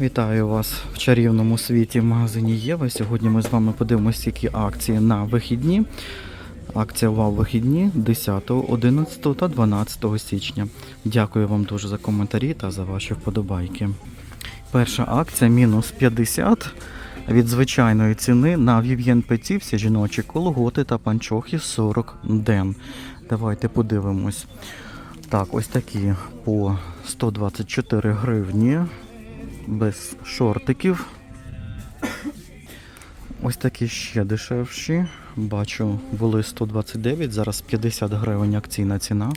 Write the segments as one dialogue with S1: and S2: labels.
S1: Вітаю вас в чарівному світі в магазині Єва. Сьогодні ми з вами подивимося, які акції на вихідні. Акція Вау вихідні 10, 11 та 12 січня. Дякую вам дуже за коментарі та за ваші вподобайки. Перша акція мінус 50 від звичайної ціни на Vivien Petit всі жіночі колготи та панчохи 40 ден. Давайте подивимось. Так, ось такі по 124 гривні без шортиків. Ось такі ще дешевші. Бачу, були 129, зараз 50 гривень акційна ціна.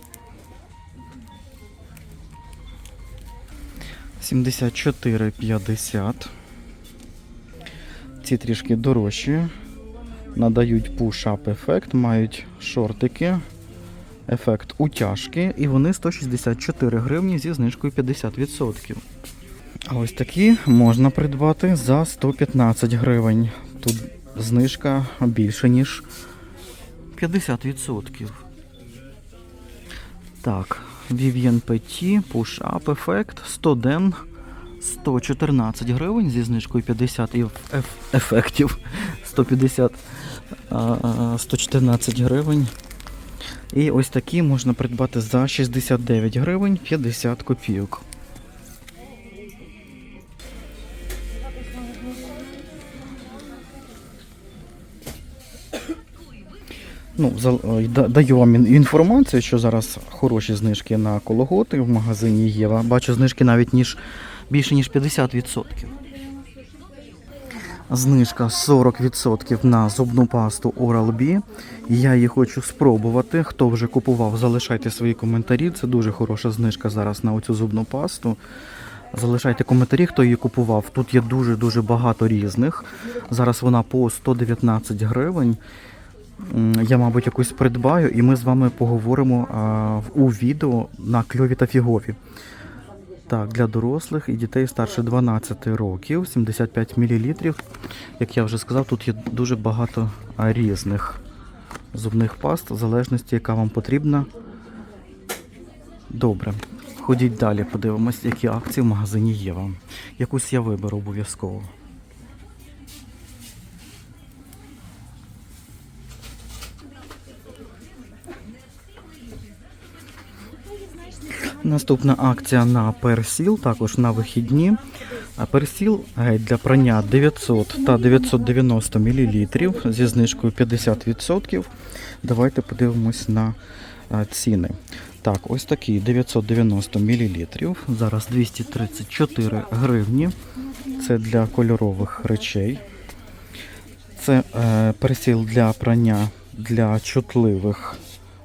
S1: 74,50. Ці трішки дорожчі. Надають push-up ефект, мають шортики, ефект утяжки, і вони 164 гривні зі знижкою 50%. А ось такі можна придбати за 115 гривень. Тут знижка більше, ніж 50%. Так, Vivien Petit Push Up Effect 100 ден 114 гривень зі знижкою 50 ефектів 150 а, а, 114 гривень. І ось такі можна придбати за 69 гривень 50 копійок. Ну, е, да- даю вам інформацію, що зараз хороші знижки на кологоти в магазині Єва. Бачу знижки навіть ніж більше ніж 50%. Знижка 40% на зубну пасту Oral-B. Я її хочу спробувати. Хто вже купував, залишайте свої коментарі. Це дуже хороша знижка зараз на оцю зубну пасту. Залишайте коментарі, хто її купував. Тут є дуже-дуже багато різних. Зараз вона по 119 гривень. Я, мабуть, якусь придбаю, і ми з вами поговоримо у відео на кльові та фігові. Так, для дорослих і дітей старше 12 років, 75 мл. Як я вже сказав, тут є дуже багато різних зубних паст, в залежності, яка вам потрібна. Добре. Ходіть далі, подивимось, які акції в магазині є вам. Якусь я виберу обов'язково. Наступна акція на персіл, також на вихідні. Персіл для прання 900 та 990 мл зі знижкою 50%. Давайте подивимось на ціни. Так, ось такі 990 мл. Зараз 234 гривні. Це для кольорових речей. Це е, персіл для прання для чутливих,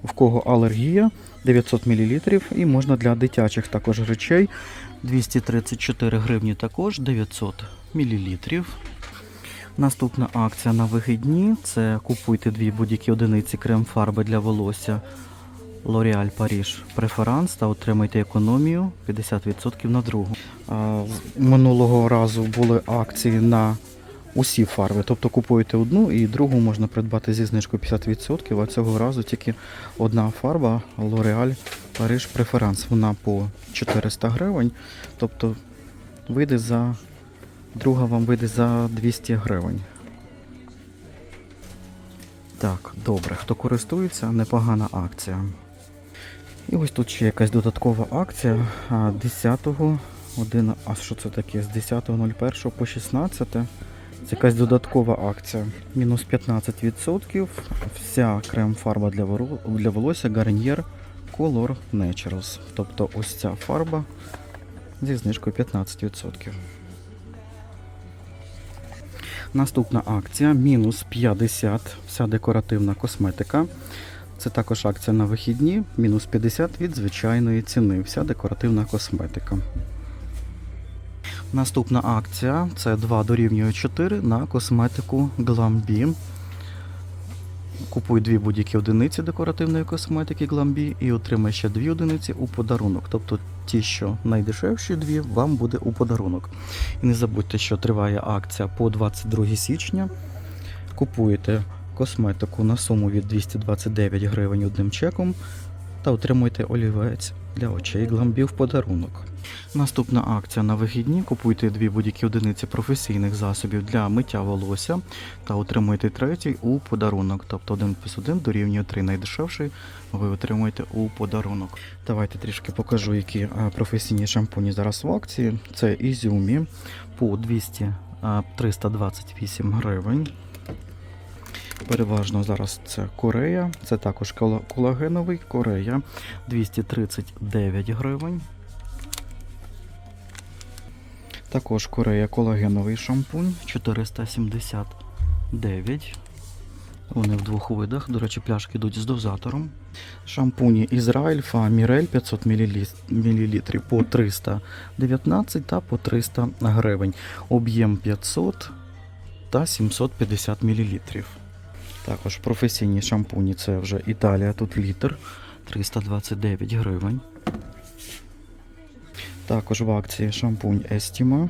S1: в кого алергія 900 мл. І можна для дитячих також речей 234 гривні також 900 мл. Наступна акція на вихідні це купуйте дві будь-які одиниці крем-фарби для волосся L'Oréal Paris Preference та отримайте економію 50% на другу. Минулого разу були акції на усі фарби. Тобто купуєте одну і другу можна придбати зі знижкою 50%, а цього разу тільки одна фарба L'Oréal Paris Preference. Вона по 400 гривень. Тобто вийде за. Друга вам вийде за 200 гривень. Так, добре. Хто користується, непогана акція. І ось тут ще якась додаткова акція а, 10-го, а що це таке? З 10.01 по 16. Це якась додаткова акція. Мінус 15%. Вся крем-фарба для, для волосся Garnier Color Naturals. Тобто ось ця фарба зі знижкою 15%. Наступна акція мінус 50, вся декоративна косметика. Це також акція на вихідні, мінус 50 від звичайної ціни. Вся декоративна косметика. Наступна акція це 2 дорівнює 4 на косметику Glambi. Купуй дві будь-які одиниці декоративної косметики Glambi і отримай ще дві одиниці у подарунок. Тобто ті, що найдешевші дві, вам буде у подарунок. І не забудьте, що триває акція по 22 січня. Купуєте косметику на суму від 229 гривень одним чеком. Та отримуйте олівець для очей гламбів подарунок. Наступна акція на вихідні. Купуйте дві будь-які одиниці професійних засобів для миття волосся та отримуйте третій у подарунок. Тобто 1 плюс 1 дорівнює 3 найдешевший ви отримуєте у подарунок. Давайте трішки покажу, які е, професійні шампуні зараз в акції. Це Izumi по 200 е, 328 гривень. Переважно зараз це Корея, це також кола- колагеновий Корея 239 гривень. Також Корея колагеновий шампунь 479. Вони в двох видах. До речі, пляшки йдуть з дозатором. Шампуні Ізраїль Фа Мірель 500 мл по 319 та по 300 гривень. Об'єм 500 та 750 мл. Також професійні шампуні це вже Італія, тут літр 329 гривень. Також в акції шампунь Estima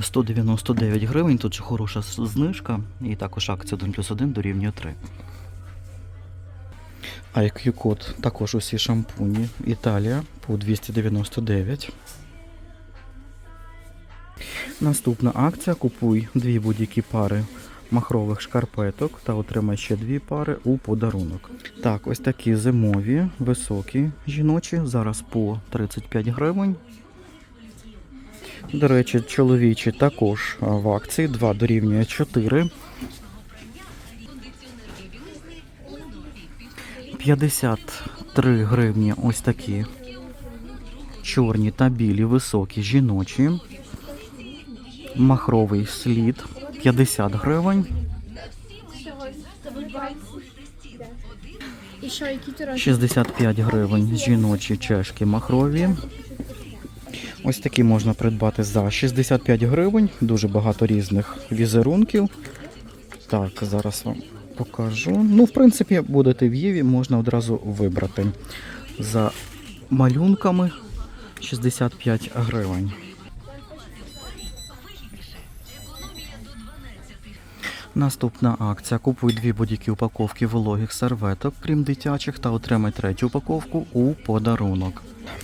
S1: 199 гривень. Тут хороша знижка. І також акція 1 плюс 1 дорівнює 3. IQ код також усі шампуні. Італія по 299. Наступна акція. Купуй дві будь-які пари махрових шкарпеток та отримай ще дві пари у подарунок. Так, ось такі зимові, високі жіночі. Зараз по 35 гривень. До речі, чоловічі також в акції 2 дорівнює 4. 53 гривні ось такі чорні та білі високі жіночі. Махровий слід 50 гривень.
S2: І що, які тиражі?
S1: 65 гривень жіночі чешки махрові. Ось такі можна придбати за 65 гривень. Дуже багато різних візерунків. Так, зараз вам покажу. Ну, в принципі, будете в Єві, можна одразу вибрати. За малюнками 65 гривень. Наступна акція. Купуй дві будь-які упаковки вологих серветок, крім дитячих, та отримай третю упаковку у подарунок.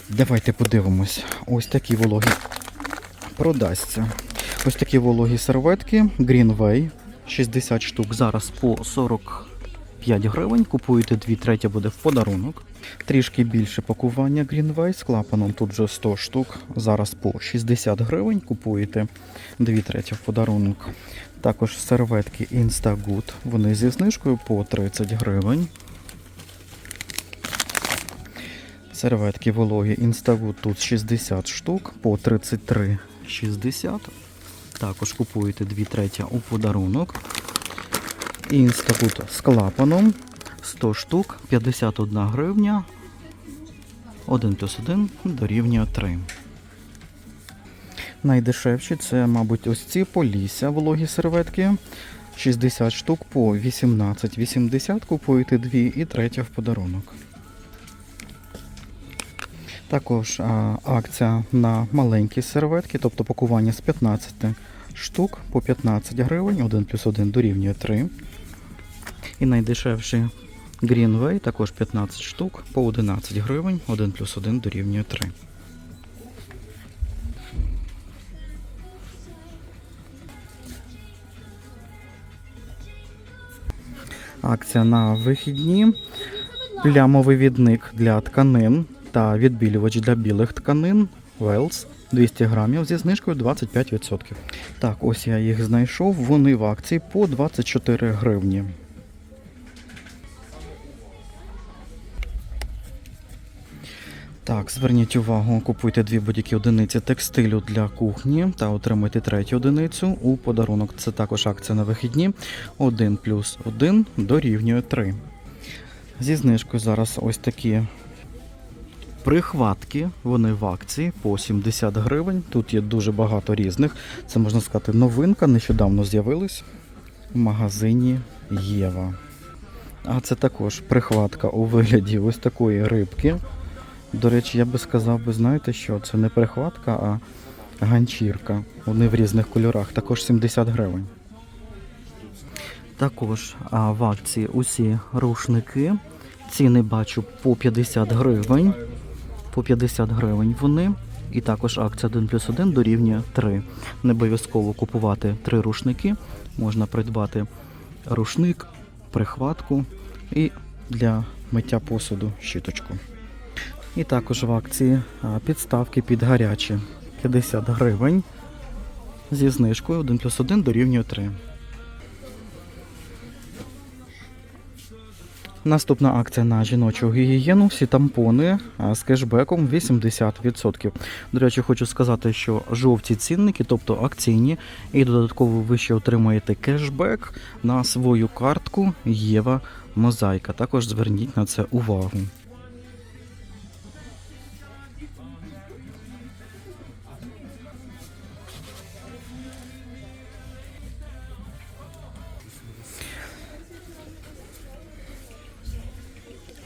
S1: Давайте подивимось. Ось такі вологі продасться. Ось такі вологі серветки Greenway 60 штук. Зараз по 45 гривень. Купуєте дві, третя буде в подарунок. Трішки більше пакування Greenway з клапаном. Тут вже 100 штук. Зараз по 60 гривень. Купуєте дві треті в подарунок. Також серветки Instagood. Вони зі знижкою по 30 гривень. Серветки вологі Instagood тут 60 штук по 33,60. Також купуєте 2 треті у подарунок. Instagood з клапаном 100 штук 51 гривня. 1 плюс 1 дорівнює 3. Найдешевші це, мабуть, ось ці полісся вологі серветки. 60 штук по 18,80 купуєте дві і третя в подарунок. Також а, акція на маленькі серветки, тобто пакування з 15 штук по 15 гривень, 1 плюс 1 дорівнює 3. І найдешевші Greenway також 15 штук по 11 гривень, 1 плюс 1 дорівнює 3. Акція на вихідні. Плямовий відник для тканин та відбілювач для білих тканин Wells 200 грамів зі знижкою 25%. Так, ось я їх знайшов. Вони в акції по 24 гривні. Так, зверніть увагу, купуйте дві будь-які одиниці текстилю для кухні та отримуйте третю одиницю у подарунок. Це також акція на вихідні. 1 плюс 1 дорівнює 3. Зі знижкою зараз ось такі прихватки. Вони в акції по 70 гривень. Тут є дуже багато різних. Це можна сказати новинка, нещодавно з'явилась в магазині Єва. А це також прихватка у вигляді ось такої рибки. До речі, я би сказав, ви знаєте що? Це не прихватка, а ганчірка. Вони в різних кольорах, також 70 гривень. Також а, в акції усі рушники. Ціни бачу по 50 гривень. По 50 гривень вони. І також акція 1 плюс 1 дорівнює 3. Не обов'язково купувати три рушники. Можна придбати рушник, прихватку і для миття посуду щіточку. І також в акції підставки під гарячі 50 гривень зі знижкою 1 плюс 1 дорівнює 3. Наступна акція на жіночу гігієну. Всі тампони з кешбеком 80%. До речі, хочу сказати, що жовті цінники, тобто акційні, і додатково ви ще отримаєте кешбек на свою картку Єва Мозаїка. Також зверніть на це увагу.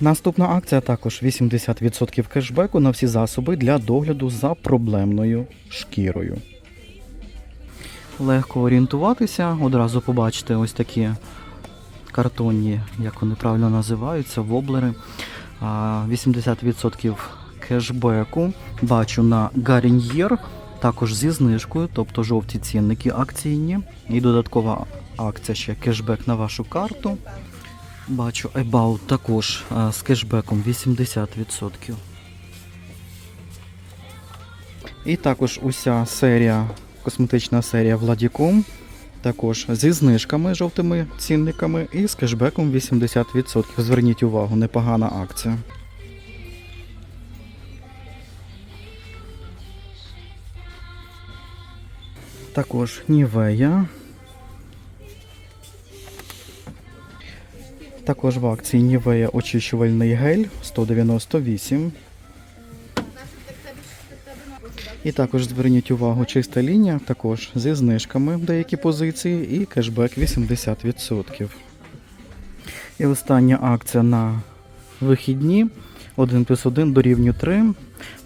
S1: Наступна акція також 80% кешбеку на всі засоби для догляду за проблемною шкірою. Легко орієнтуватися, одразу побачите ось такі картонні, як вони правильно називаються, воблери. 80% кешбеку бачу на Гаріньєр, також зі знижкою, тобто жовті цінники акційні. І додаткова акція ще кешбек на вашу карту. Бачу About також з кешбеком 80%. І також уся серія, косметична серія Владіком. Також зі знижками жовтими цінниками і з кешбеком 80%. Зверніть увагу, непогана акція. Також Нівея. Також в акції Нівея очищувальний гель 198. І також зверніть увагу, чиста лінія, також зі знижками деякі позиції і кешбек 80%. І остання акція на вихідні 1 плюс 1 дорівнює 3.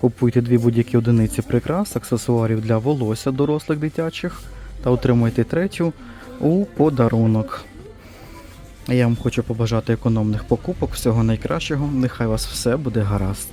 S1: Купуйте дві будь-які одиниці прикрас, аксесуарів для волосся дорослих дитячих та отримуйте третю у подарунок. Я вам хочу побажати економних покупок, всього найкращого. Нехай вас все буде гаразд.